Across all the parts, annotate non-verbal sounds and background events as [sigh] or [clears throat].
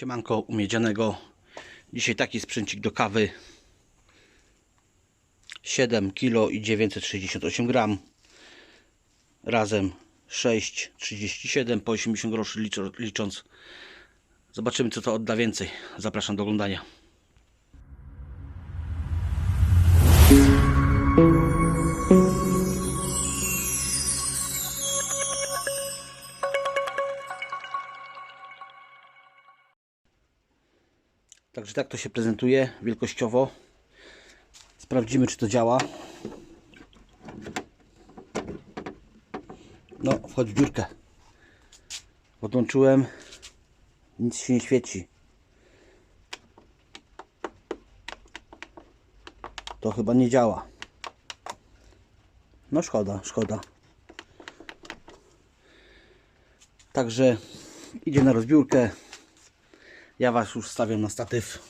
Siemanko umiedzianego. Dzisiaj taki sprzęcik do kawy. 7 kg i 968 gram. Razem 6,37 po 80 groszy licząc. Zobaczymy co to odda więcej. Zapraszam do oglądania. Także tak to się prezentuje wielkościowo. Sprawdzimy czy to działa. No, wchodź w dziurkę. Podłączyłem. Nic się nie świeci. To chyba nie działa. No szkoda, szkoda. Także idzie na rozbiórkę. Ja Was już stawiam na statyw.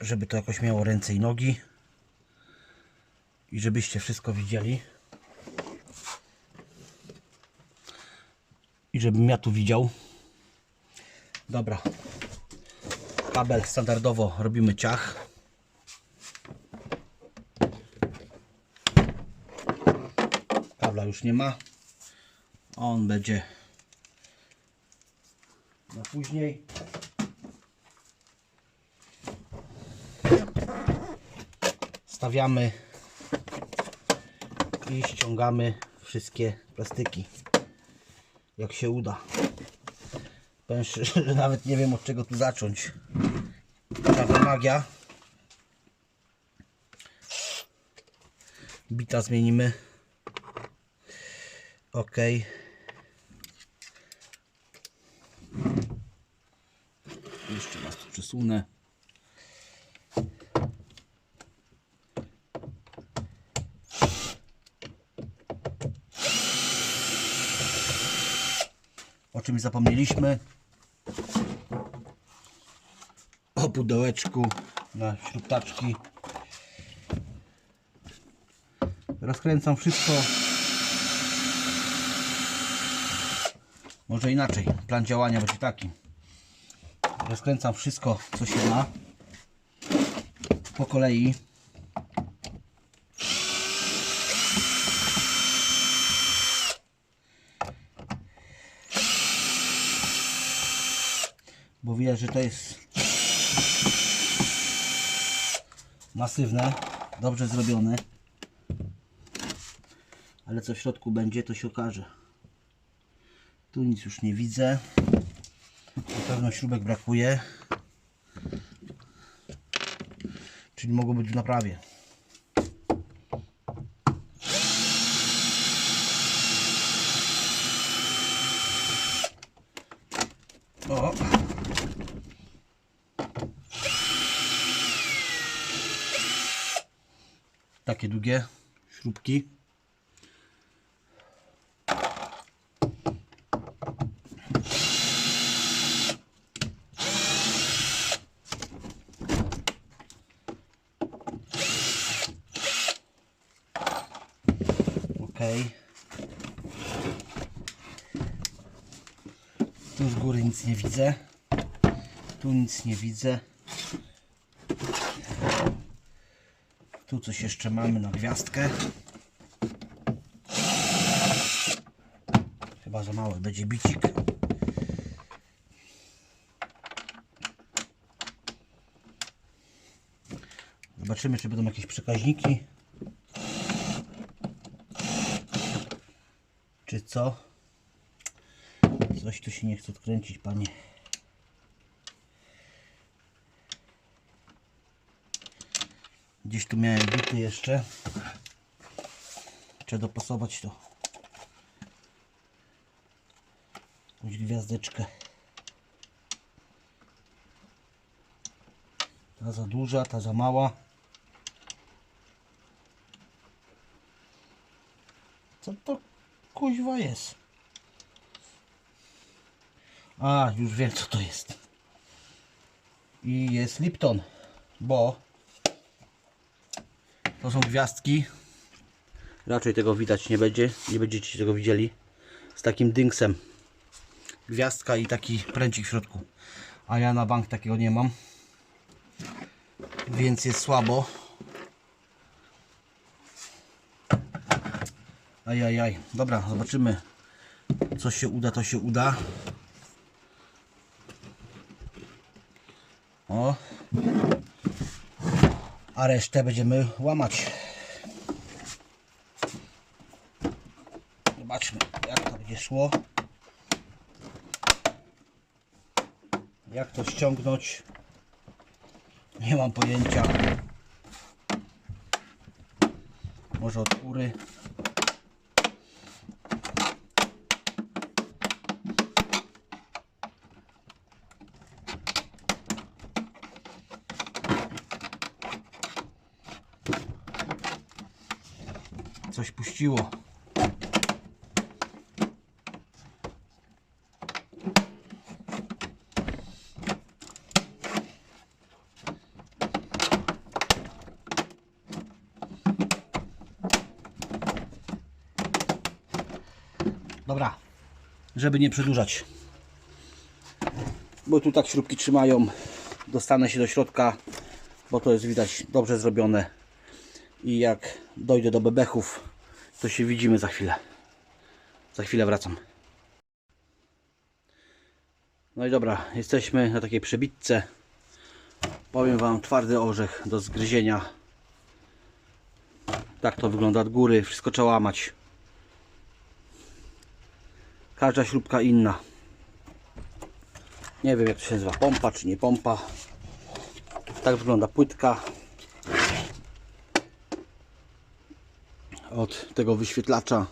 Żeby to jakoś miało ręce i nogi. I żebyście wszystko widzieli. I żebym ja tu widział. Dobra. Kabel standardowo robimy ciach. Kabla już nie ma. On będzie później. Stawiamy i ściągamy wszystkie plastyki. Jak się uda. Powiem szczerze, nawet nie wiem od czego tu zacząć. Czarna magia. Bita zmienimy. Ok. Przesunę. O czymś zapomnieliśmy. O pudełeczku na śrubtaczki. Rozkręcam wszystko. Może inaczej. Plan działania będzie taki. Rozkręcam wszystko, co się da. Po kolei. Bo widać, że to jest masywne, dobrze zrobione. Ale co w środku będzie, to się okaże. Tu nic już nie widzę. Pewno śrubek brakuje. Czyli mogą być w naprawie. O. Takie długie śrubki. Ok. Tu z góry nic nie widzę. Tu nie widzę. Tu coś jeszcze mamy na gwiazdkę. Chyba za mały będzie bicik. Zobaczymy, czy będą jakieś przekaźniki. Czy co? Coś tu się nie chce odkręcić, panie. Gdzieś tu miałem bity jeszcze. Trzeba dopasować to. Jakąś gwiazdeczkę. Ta za duża, ta za mała. Co to kuźwa jest? A, już wiem co to jest. I jest Lipton, bo to są gwiazdki. Raczej tego widać nie będzie, nie będziecie tego widzieli. Z takim dynksem. gwiazdka i taki pręcik w środku. A ja na bank takiego nie mam. Więc jest słabo. Ajajaj. Dobra, zobaczymy. Co się uda, to się uda. O. A resztę będziemy łamać. Zobaczmy, jak to będzie szło. Jak to ściągnąć? Nie mam pojęcia. Może od góry. Coś puściło. Dobra, żeby nie przedłużać. Bo tu tak śrubki trzymają. Dostanę się do środka, bo to jest widać dobrze zrobione. I jak dojdę do bebechów, to się widzimy za chwilę. Za chwilę wracam. No i dobra, jesteśmy na takiej przebitce. Powiem Wam, twardy orzech do zgryzienia. Tak to wygląda od góry. Wszystko trzeba łamać. Każda śrubka inna. Nie wiem jak to się nazywa, pompa czy nie pompa. Tak wygląda płytka. Od tego wyświetlacza.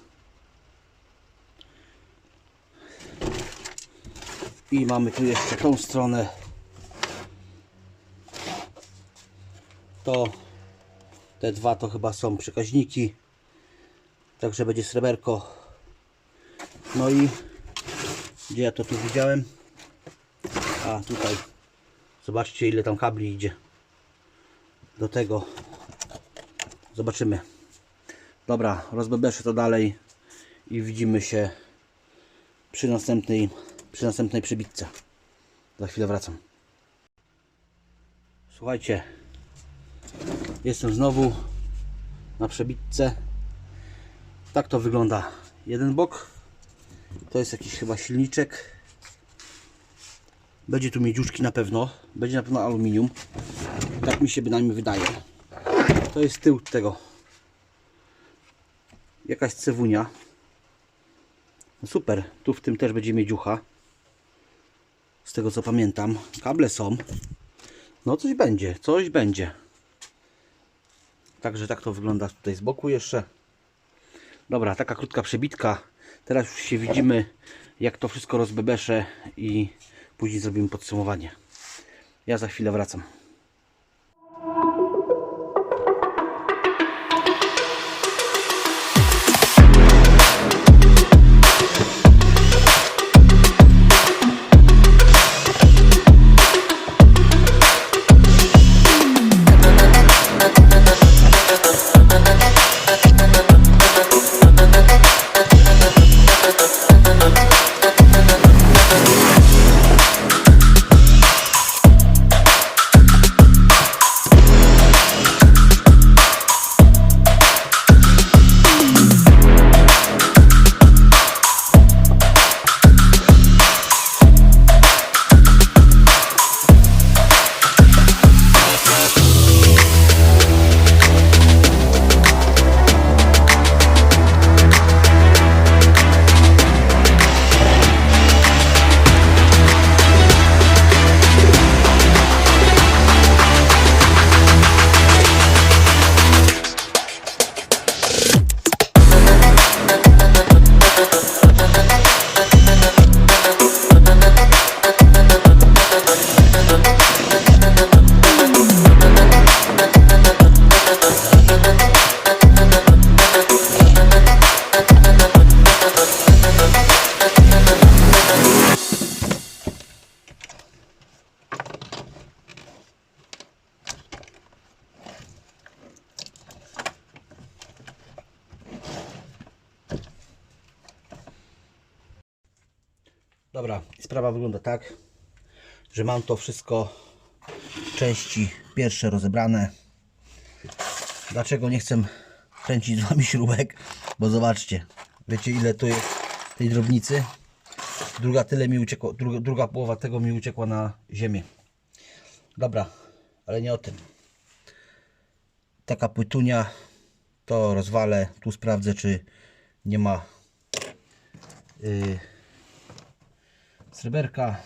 I mamy tu jeszcze tą stronę. To te dwa to chyba są przekaźniki. Także będzie sreberko. No i gdzie ja to tu widziałem? A tutaj. Zobaczcie ile tam kabli idzie. Do tego. Zobaczymy. Dobra, rozbebeszę to dalej i widzimy się przy następnej, przy następnej przybitce. Za chwilę wracam. Słuchajcie, jestem znowu na przebitce. Tak to wygląda. Jeden bok to jest jakiś chyba silniczek. Będzie tu miedziuszki na pewno. Będzie na pewno aluminium. Tak mi się bynajmniej wydaje. To jest tył tego. Jakaś cewunia. No super. Tu w tym też będzie miedziucha. Z tego co pamiętam. Kable są. No coś będzie. Coś będzie. Także tak to wygląda tutaj z boku jeszcze. Dobra, taka krótka przebitka. Teraz już się widzimy, jak to wszystko rozbebeszę i później zrobimy podsumowanie. Ja za chwilę wracam. Dobra, sprawa wygląda tak, że mam to wszystko części pierwsze rozebrane. Dlaczego nie chcę kręcić z wami śrubek? Bo zobaczcie, wiecie ile tu jest tej drobnicy? Druga tyle mi uciekło, druga, druga połowa tego mi uciekła na ziemię. Dobra, ale nie o tym. Taka płytunia, to rozwalę, tu sprawdzę czy nie ma yy, sreberka.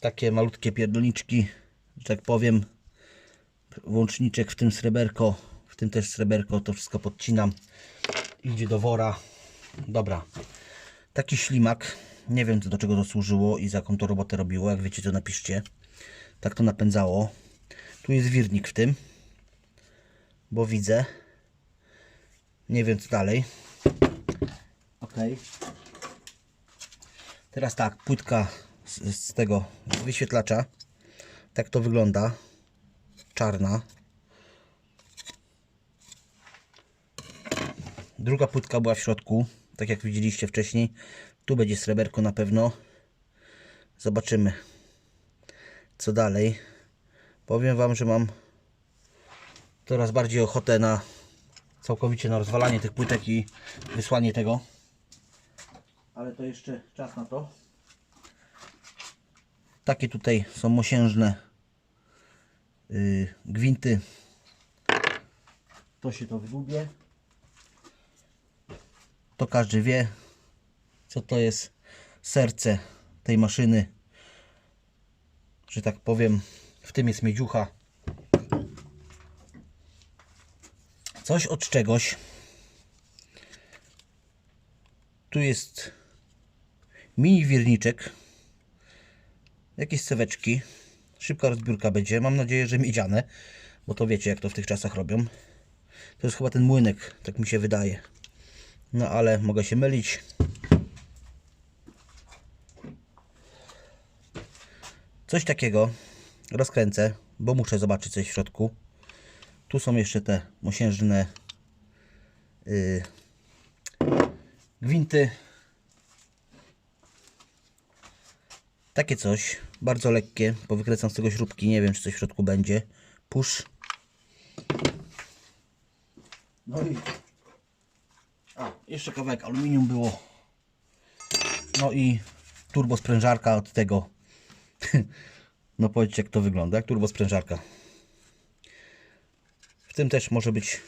Takie malutkie pierdolniczki, że tak powiem. Włączniczek w tym sreberko, w tym też sreberko, to wszystko podcinam. Idzie do wora. Dobra. Taki ślimak. Nie wiem do czego to służyło i za jaką to robotę robiło. Jak wiecie to napiszcie. Tak to napędzało. Tu jest wirnik w tym. Bo widzę. Nie wiem co dalej. Ok. Teraz tak, płytka z, z tego wyświetlacza. Tak to wygląda. Czarna. Druga płytka była w środku, tak jak widzieliście wcześniej. Tu będzie sreberko na pewno. Zobaczymy, co dalej. Powiem Wam, że mam coraz bardziej ochotę na całkowicie na rozwalanie tych płytek i wysłanie tego. Ale to jeszcze czas na to. Takie tutaj są mosiężne yy, gwinty. To się to wydłubie. To każdy wie, co to jest serce tej maszyny. Że tak powiem, w tym jest miedziucha. Coś od czegoś. Tu jest mini wirniczek. Jakieś ceweczki. Szybka rozbiórka będzie. Mam nadzieję, że miedziane. Bo to wiecie, jak to w tych czasach robią. To jest chyba ten młynek, tak mi się wydaje. No ale mogę się mylić. Coś takiego rozkręcę, bo muszę zobaczyć coś w środku. Tu są jeszcze te mosiężne yy, gwinty. Takie coś, bardzo lekkie, bo wykręcam z tego śrubki, nie wiem czy coś w środku będzie. Push. No i a, jeszcze kawałek aluminium było. No i turbo sprężarka od tego. [laughs] No powiedzcie jak to wygląda, jak turbo sprężarka. W tym też może być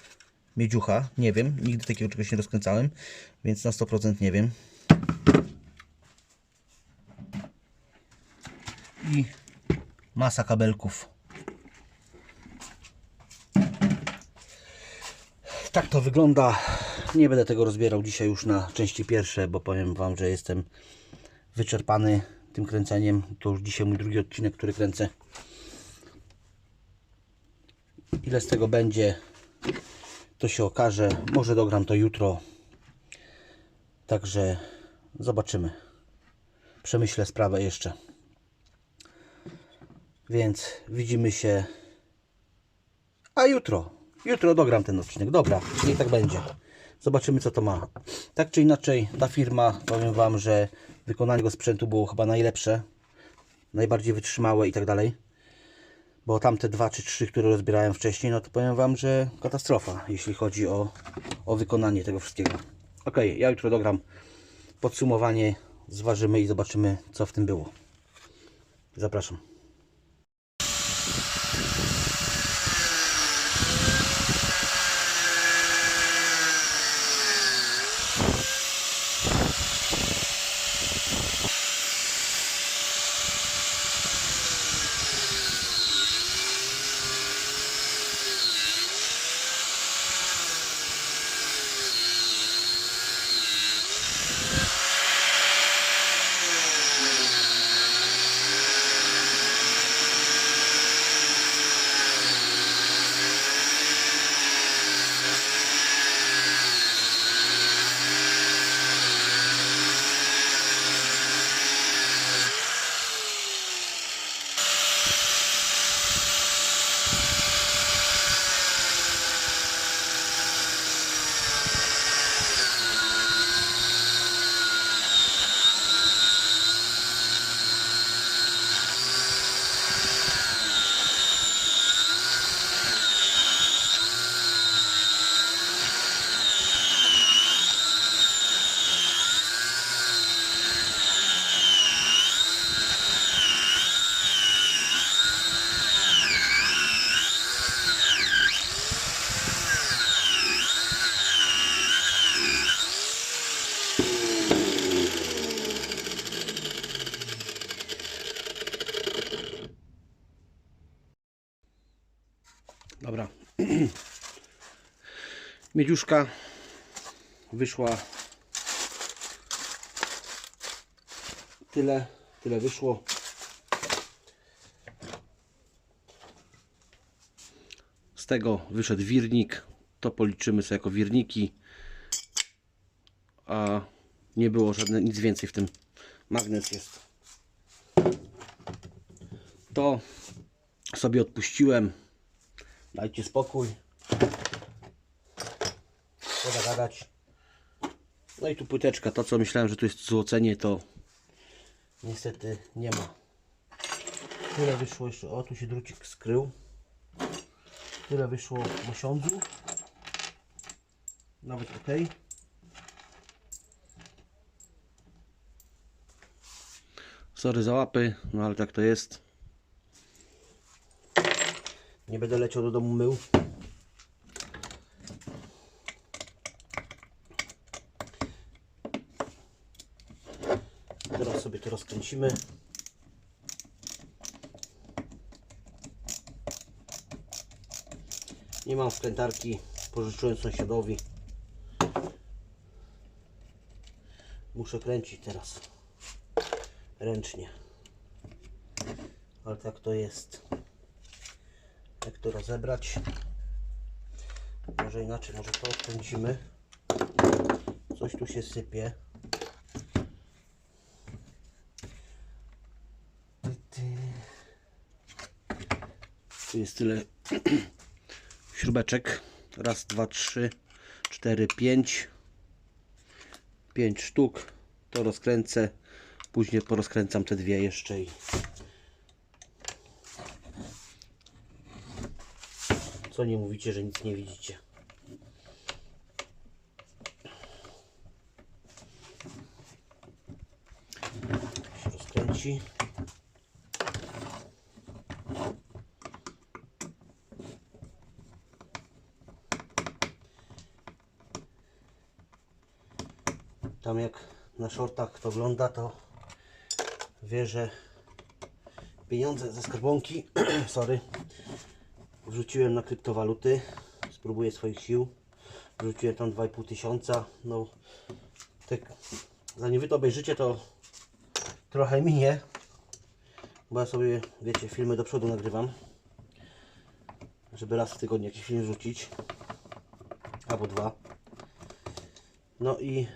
miedziucha, nie wiem, nigdy takiego czegoś nie rozkręcałem, więc na 100% nie wiem. I masa kabelków. Tak to wygląda. Nie będę tego rozbierał dzisiaj już na części pierwsze, bo powiem Wam, że jestem wyczerpany tym kręceniem. To już dzisiaj mój drugi odcinek, który kręcę. Ile z tego będzie, to się okaże. Może dogram to jutro. Także zobaczymy. Przemyślę sprawę jeszcze. Więc widzimy się. A jutro. Jutro dogram ten odcinek. Dobra, niech tak będzie. Zobaczymy co to ma. Tak czy inaczej, ta firma, powiem Wam, że wykonanie tego sprzętu było chyba najlepsze. Najbardziej wytrzymałe i tak dalej. Bo tamte dwa czy trzy, które rozbierałem wcześniej, no to powiem Wam, że katastrofa, jeśli chodzi o, o wykonanie tego wszystkiego. Ok, ja jutro dogram podsumowanie, zważymy i zobaczymy co w tym było. Zapraszam. [clears throat] Miedziuszka wyszła tyle, tyle wyszło. Z tego wyszedł wirnik. To policzymy sobie jako wirniki. A nie było żadne nic więcej w tym. Magnes jest. To sobie odpuściłem. Dajcie spokój. Szkoda gadać. No i tu płyteczka. To co myślałem, że tu jest złocenie, to niestety nie ma. Tyle wyszło jeszcze. O, tu się drucik skrył. Tyle wyszło mosiądzu. Nawet ok. Sorry za łapy, no ale tak to jest. Nie będę leciał do domu mył. Teraz sobie to rozkręcimy. Nie mam wkrętarki, pożyczyłem sąsiadowi. Muszę kręcić teraz ręcznie. Ale tak to jest. To rozebrać? Może inaczej, może to odkręcimy. Coś tu się sypie. Tu jest tyle [clears throat] śrubeczek. Raz, dwa, trzy, cztery, pięć. Pięć sztuk. To rozkręcę. Później porozkręcam te dwie jeszcze i co nie mówicie, że nic nie widzicie. się rozkręci. Tam jak na shortach to ogląda, to wie, że pieniądze ze skarbonki, [clears throat] sorry, wrzuciłem na kryptowaluty. Spróbuję swoich sił. Wrzuciłem tam 2,5 tysiąca. No, tak, zanim wy to obejrzycie, to trochę minie. Bo ja sobie, wiecie, filmy do przodu nagrywam. Żeby raz w tygodniu jakiś film rzucić. Albo dwa. No i,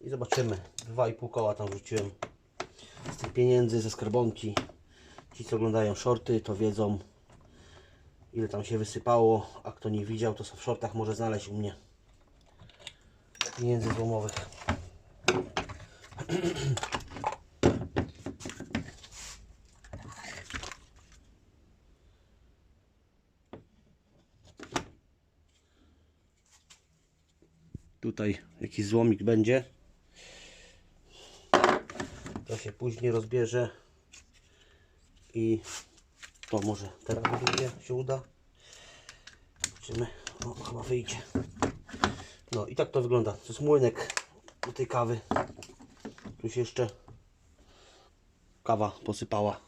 i zobaczymy. 2,5 koła tam wrzuciłem z tych pieniędzy ze skarbonki. Ci co oglądają shorty to wiedzą ile tam się wysypało, a kto nie widział to w shortach może znaleźć u mnie pieniędzy złomowych. Tutaj jakiś złomik będzie. To się później rozbierze i to może teraz wyjdzie, się uda. Zobaczymy. O, chyba wyjdzie. No i tak to wygląda. To jest młynek do tej kawy. Tu się jeszcze kawa posypała.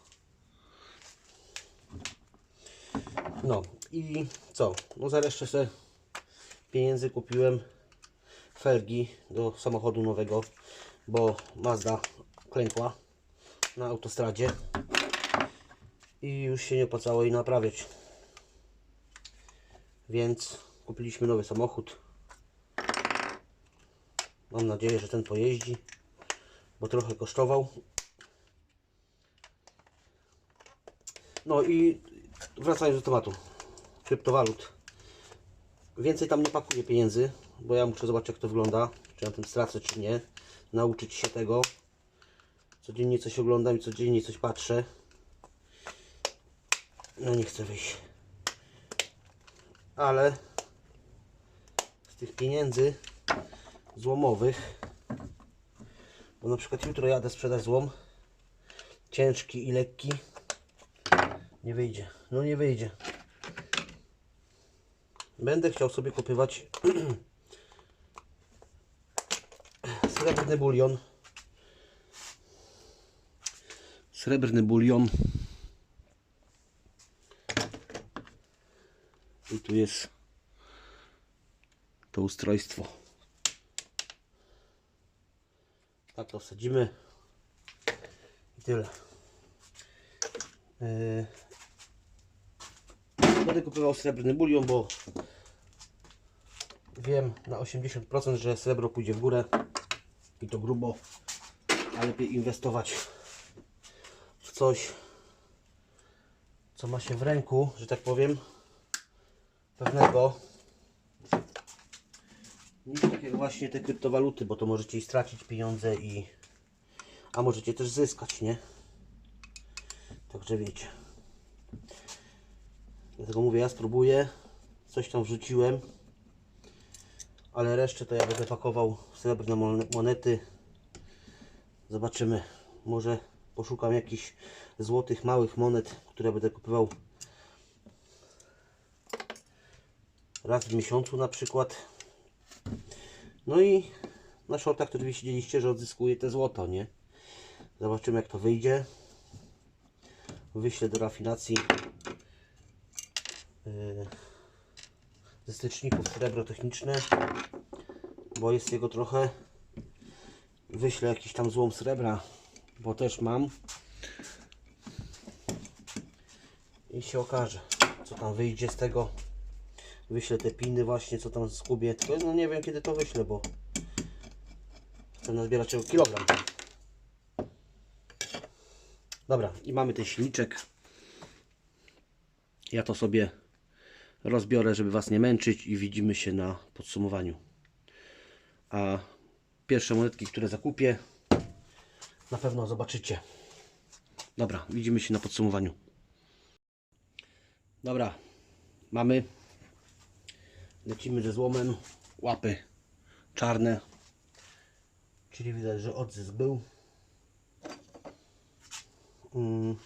No i co? No za resztę sobie pieniędzy kupiłem felgi do samochodu nowego, bo Mazda klękła na autostradzie i już się nie opłacało jej naprawiać. Więc kupiliśmy nowy samochód. Mam nadzieję, że ten pojeździ, bo trochę kosztował. No i wracając do tematu kryptowalut. Więcej tam nie pakuję pieniędzy, bo ja muszę zobaczyć jak to wygląda, czy ja tym stracę, czy nie. Nauczyć się tego. Codziennie coś oglądam i codziennie coś patrzę. No nie chcę wyjść. Ale z tych pieniędzy złomowych, bo na przykład jutro jadę sprzedać złom, ciężki i lekki, nie wyjdzie. No nie wyjdzie. Będę chciał sobie kupywać [clears throat] srebrny bulion. Srebrny bulion. Tu jest to ustrojstwo. Tak to wsadzimy i tyle. Yy, Będę kupował srebrny bulion, bo wiem na 80%, że srebro pójdzie w górę i to grubo, a lepiej inwestować w coś, co ma się w ręku, że tak powiem, pewnego niż właśnie te kryptowaluty, bo to możecie i stracić pieniądze i a możecie też zyskać, nie? Także wiecie. Dlatego mówię, ja spróbuję. Coś tam wrzuciłem. Ale resztę to ja będę pakował w srebrne mon- monety. Zobaczymy. Może poszukam jakichś złotych, małych monet, które będę kupował raz w miesiącu na przykład. No i na shortach to oczywiście widzieliście, że odzyskuję te złoto, nie? Zobaczymy jak to wyjdzie. Wyślę do rafinacji yy, ze styczników srebro techniczne, bo jest jego trochę. Wyślę jakiś tam złom srebra, bo też mam. I się okaże, co tam wyjdzie z tego. Wyślę te piny właśnie, co tam skubię. Tylko no nie wiem kiedy to wyślę, bo chcę nazbierać czego kilogram. Dobra, i mamy ten silniczek. Ja to sobie rozbiorę, żeby Was nie męczyć i widzimy się na podsumowaniu. A pierwsze monetki, które zakupię, na pewno zobaczycie. Dobra, widzimy się na podsumowaniu. Dobra, mamy. Lecimy ze złomem. Łapy czarne. Czyli widać, że odzysk był. Mm.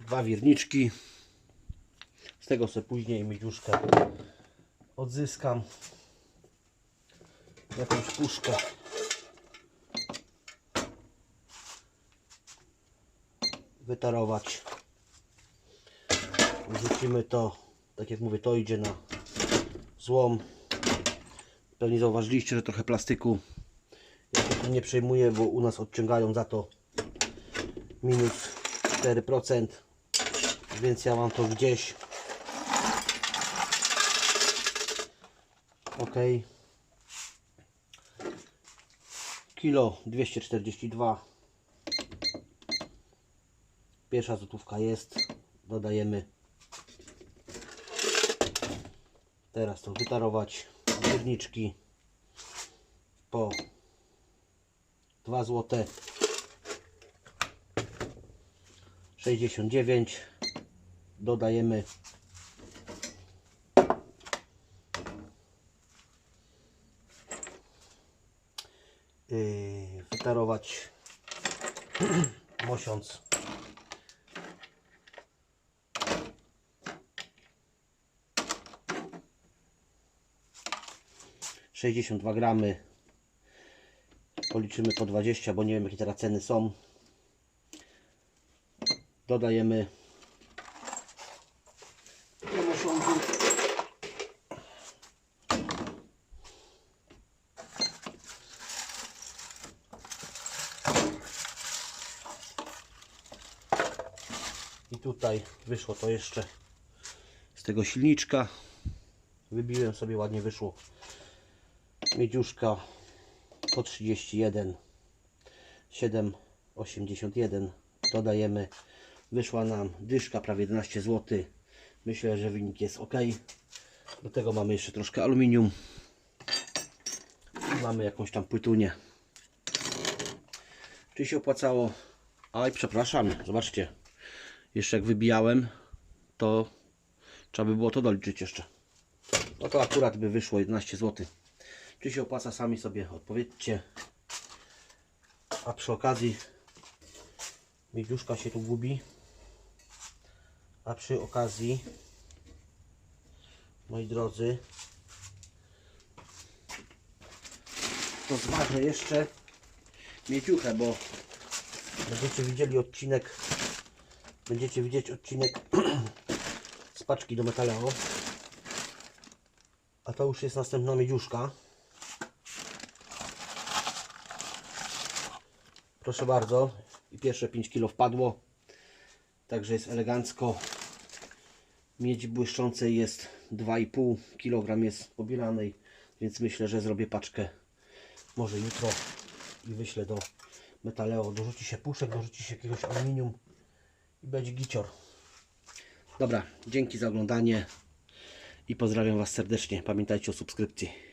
Dwa wirniczki. Z tego sobie później miedziuszkę odzyskam. Jakąś puszkę. Wytarować. Wrzucimy to, tak jak mówię, to idzie na złom. Pewnie zauważyliście, że trochę plastyku. Ja się tym nie przejmuję, bo u nas odciągają za to minus 4%, więc ja mam to gdzieś. Ok. Kilo 242. Pierwsza złotówka jest. Dodajemy. Teraz to wytarować. Górniczki po 2 złote 69 dodajemy yy, wytarować [clears throat] mosiąc sześćdziesiąt dwa gramy. Policzymy po 20, bo nie wiem jakie teraz ceny są. Dodajemy. I tutaj wyszło to jeszcze z tego silniczka. Wybiłem sobie ładnie wyszło miedziuszka po 31 7,81 dodajemy wyszła nam dyszka prawie 11 zł myślę, że wynik jest ok. Do tego mamy jeszcze troszkę aluminium. Mamy jakąś tam płytunię. Czy się opłacało? Aj przepraszam, zobaczcie. Jeszcze jak wybijałem to trzeba by było to doliczyć jeszcze. No to akurat by wyszło 11 zł czy się opłaca sami sobie odpowiedzcie. A przy okazji miedziuszka się tu gubi. A przy okazji moi drodzy to zważę jeszcze mieciuchę, bo będziecie widzieli odcinek będziecie widzieć odcinek [clears throat] z paczki do metaleo A to już jest następna miedziuszka. Proszę bardzo. I pierwsze 5 kg wpadło. Także jest elegancko. Miedzi błyszczącej jest 2,5 kg jest pobieranej. Więc myślę, że zrobię paczkę może jutro i wyślę do Metaleo. Dorzuci się puszek, dorzuci się jakiegoś aluminium i będzie gicior. Dobra, dzięki za oglądanie i pozdrawiam Was serdecznie. Pamiętajcie o subskrypcji.